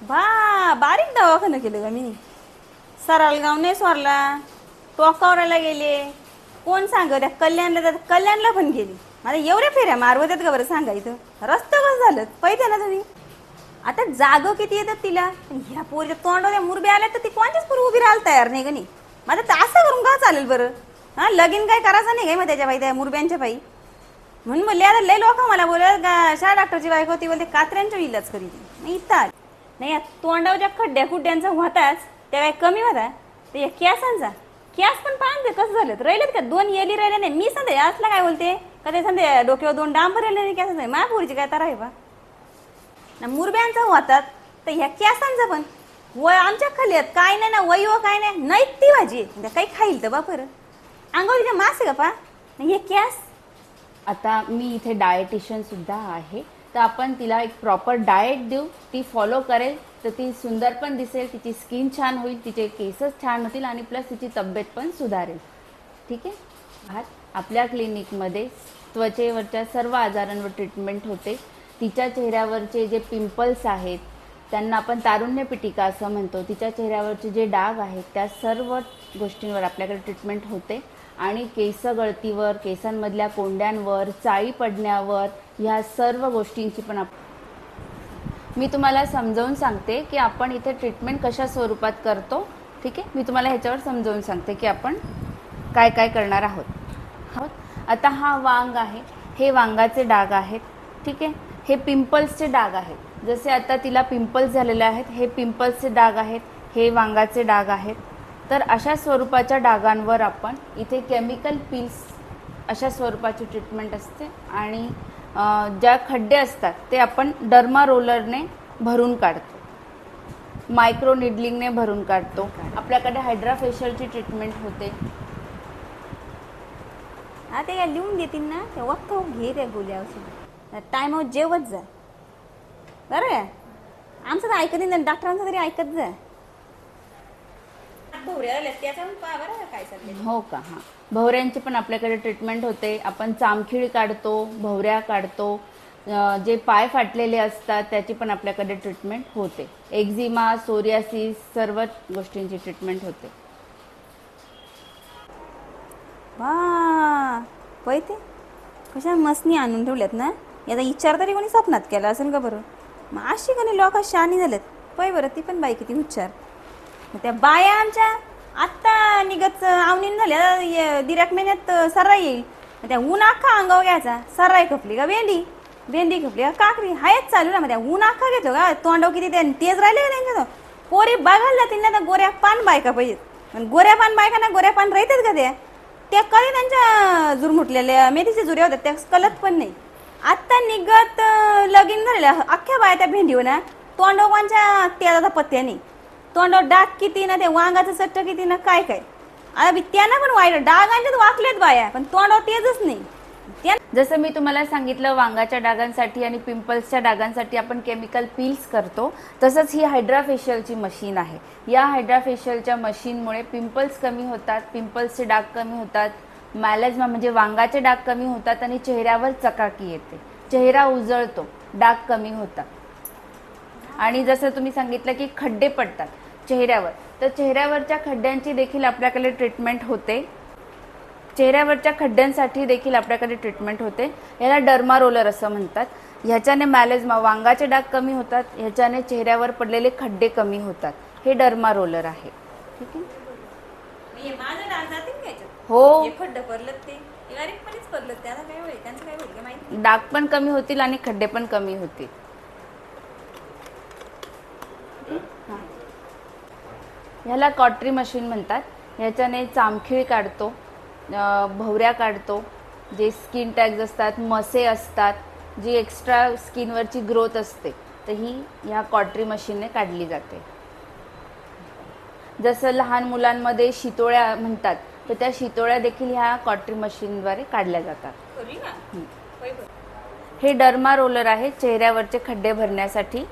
बा बारीक दवाखाना केलं का मी सरालगाव नाही सोरला? टोकावराला गेले. कोण सांग त्या कल्याणला जात कल्याणला पण गेली. मला एवढ्या फेऱ्या मारवतात का बरं सांगा इथं. रस्ता कसं झालं. पाहिजे ना तुम्ही. आता जागो किती येतात तिला? पण ह्या पोरीच्या तोंडावर मुरबे आल्या तर ती कोणत्याच पोरी उभी राहायला तयार नाही का नाही माझं तर असं करून का चालेल बरं? हा लगीन काय करायचं नाही काय मग त्याच्या बाई त्या मुरब्यांच्या बाई. म्हणून म्हणले आता लय लोक मला बोलत का शाळा डॉक्टरची बायको होती बोलते कात्र्यांच्या इलाज करी ती इथं आली. नाही या तोंडावरच्या खड्ड्या खुड्ड्यांचा होताच त्या काय कमी होता ते या कॅसांचा कॅस पण पाहते कसं झालं राहिलेत का? दोन येली राहिले नाही. मी सांगते असला काय बोलते? का ते सांगते डोक्यावर दोन डांबर राहिले नाही कॅस नाही महापुरीची काय तर आहे बा? ना मुरब्यांचा होतात तर ह्या कॅसांचा पण. वय आमच्या खाली आहेत. काय नाही ना वय व काय नाही. नाही ती भाजी. काही खाईल तर बापर अंगोलीच्या मास आहे का पा? नाही हे कॅस आता मी इथे डायटिशियन सुद्धा आहे. तर आपण तिला एक प्रॉपर डाएट देऊ. ती फॉलो करेल. तर ती सुंदर पण दिसेल. तिची स्किन छान होईल. तिचे केसच छान होतील आणि प्लस तिची तब्येत पण सुधारेल. ठीक आहे? आहात. आपल्या क्लिनिकमध्ये त्वचेवरच्या सर्व आजारांवर ट्रीटमेंट होते. तिच्या चेहऱ्यावरचे जे पिंपल्स आहेत त्यांना आपण तारुण्य पिटिका असं म्हणतो. तिच्या चेहऱ्यावरचे जे डाग आहेत त्या सर्व गोष्टींवर आपल्याकडे ट्रीटमेंट होते. आणि केस गळतीवर केसांमधल्या कोंड्यांवर चाळी पडण्यावर ह्या सर्व गोष्टींची पण आप मी तुम्हाला समजावून सांगते की आपण इथे ट्रीटमेंट कशा स्वरूपात करतो ठीक आहे? मी तुम्हाला ह्याच्यावर समजावून सांगते की आपण काय काय करणार आहोत. आहोत. आता हा वांग आहे. हे वांगाचे डाग आहेत ठीक आहे? हे पिंपल्सचे डाग आहेत. जसे आता तिला पिंपल्स झालेले आहेत हे पिंपल्सचे डाग आहेत हे वांगाचे डाग आहेत. तर अशा स्वरूपाच्या डागांवर आपण इथे केमिकल पिल्स अशा स्वरूपाची ट्रीटमेंट असते. आणि ज्या खड्डे असतात ते आपण डर्मा रोलरने भरून काढतो. मायक्रो निडलिंगने भरून काढतो. आपल्याकडे हायड्रा फेशियलची ट्रीटमेंट होते. हा ते या लिहून देतील ना तेव्हा तो घे त्या गोळ्या औषध. टायमावर जेवत जा. बरं? आमचं तर ऐकत नाही डॉक्टरांचं तरी ऐकत जा. काय चाललंय हो का? हां. भवऱ्यांची पण आपल्याकडे ट्रीटमेंट होते. आपण चामखीळ काढतो भवऱ्या काढतो. अं, जे पाय फाटलेले असतात त्याची पण आपल्याकडे ट्रीटमेंट होते. एक्झिमा सोरियासिस सर्व गोष्टींची ट्रीटमेंट होते. वा! पैते कशा मसनी आणून ठेवल्यात ना? याचा विचार तरी कोणी स्वप्नात केला असेल का बरं? मग अशी कोणी लोक शानी झालेत. पै बरं ती पण बाई किती हुच्चार मग त्या बाया आमच्या आत्ता निघत आवनीन झाल्या दिराक महिन्यात सर्राई येईल. मग त्या ऊन अख्खा अंगावर घ्यायचा. सर्राई खपली का भेंडी? भेंडी खपली का काकरी हायच चालू ना मग त्या ऊन अख्खा घेतो का? तोंडाव किती त्या तेज राहिले का त्यांच्या पोरी बघायला जातील ना तर गोऱ्या पान बायका पाहिजेत गोऱ्या पान बायका ना गोऱ्या पान राहतात का त्या? त्या कधी त्यांच्या जुरमुटलेल्या मेथीच्या जुऱ्या होत्या त्या कलत पण नाही. आत्ता निघत लगीन झालेल्या अख्ख्या बाया त्या भेंडीवर ना तोंडोबांच्या तेलाचा पत्त्या नाही. तोंडावर डाग किती ना ते वांगाचं सट्ट किती ना काय काय. आता त्यांना पण वाईट डागांच्यात वाकलेत बाया. पण तोंडावर तेजच नाही. त्या जसं मी तुम्हाला सांगितलं वांगाच्या डागांसाठी आणि पिंपल्सच्या डागांसाठी आपण केमिकल पील्स करतो तसंच ही हायड्राफेशियलची मशीन आहे. या हायड्राफेशियलच्या मशीनमुळे पिंपल्स कमी होतात पिंपल्सचे डाग कमी होतात मॅलेजमा म्हणजे वांगाचे डाग कमी होतात आणि चेहऱ्यावर चकाकी येते. चेहरा उजळतो डाग कमी होतात. आणि जसं तुम्ही सांगितलं की खड्डे पडतात चेहऱ्यावर तर चेहऱ्यावरच्या खड्ड्यांची देखील आपल्याकडे ट्रीटमेंट होते. चेहऱ्यावरच्या खड्ड्यांसाठी देखील आपल्याकडे ट्रीटमेंट होते. याला डर्मा रोलर असं म्हणतात. ह्याच्याने मॅलेजमा वांगाचे डाग कमी होतात ह्याच्याने चेहऱ्यावर पडलेले खड्डे कमी होतात. हे डर्मा रोलर आहे. ठीक आहे? हे डाग पण कमी होतील आणि खड्डे पण कमी होतील. ह्याला कॉटरी मशीन म्हणतात. ह्याच्याने चामखीळ काढतो भवऱ्या काढतो जे स्किन टॅग्स असतात मसे असतात जी एक्स्ट्रा स्किनवरची ग्रोथ असते तर ही ह्या कॉटरी मशीनने काढली जाते. जसं लहान मुलांमध्ये शितोळ्या म्हणतात तर त्या शितोळ्या देखील ह्या कॉटरी मशीनद्वारे काढल्या जातात. हे डर्मा रोलर आहे चेहऱ्यावरचे खड्डे भरण्यासाठी.